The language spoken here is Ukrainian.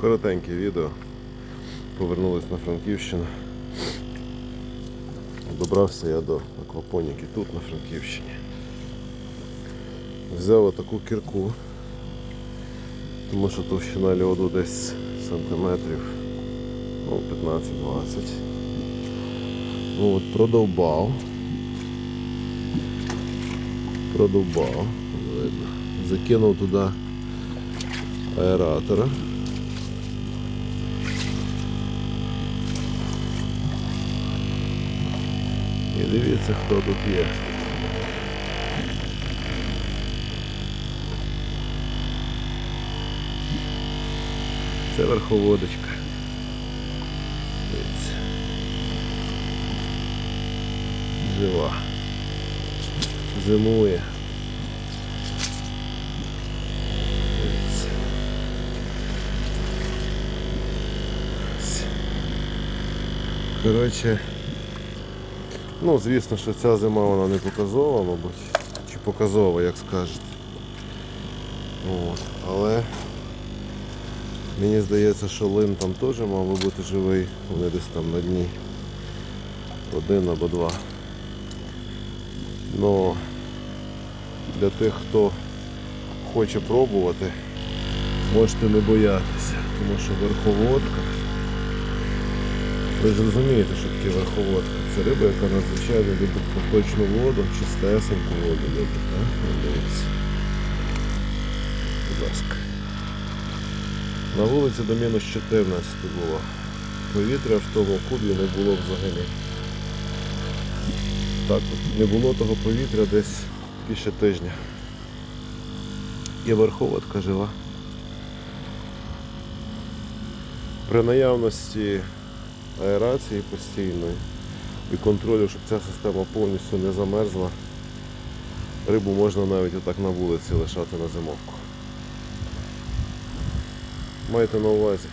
Коротеньке відео. Повернулись на Франківщину. Добрався я до аквапоніки тут, на Франківщині. Взяв отаку кірку, тому що товщина льоду десь сантиметрів ну, 15-20. Ну, от продовбав. Продовбав, видно. Закинув туди аератора. Дивіться, хто тут є. Це верховодочка. Дивіться. Жива. Зимує. Дивіться. Коротше, ну звісно, що ця зима вона не показова, мабуть. Чи показова, як скажете. От. Але мені здається, що лин там теж мав би бути живий. Вони десь там на дні. Один або два. Но для тих, хто хоче пробувати, можете не боятися, тому що верховодка. Ви ж розумієте, що таке верховодка. Це риба, яка надзвичайно любить поточну воду, чистесеньку воду любить, так? Дивіться. Будь ласка. На вулиці до мінус 14 було. Повітря в тому кубі не було взагалі. Так, не було того повітря десь більше тижня. І верховодка жива. При наявності аерації постійної і контролю, щоб ця система повністю не замерзла, рибу можна навіть отак на вулиці лишати на зимовку. Майте на увазі.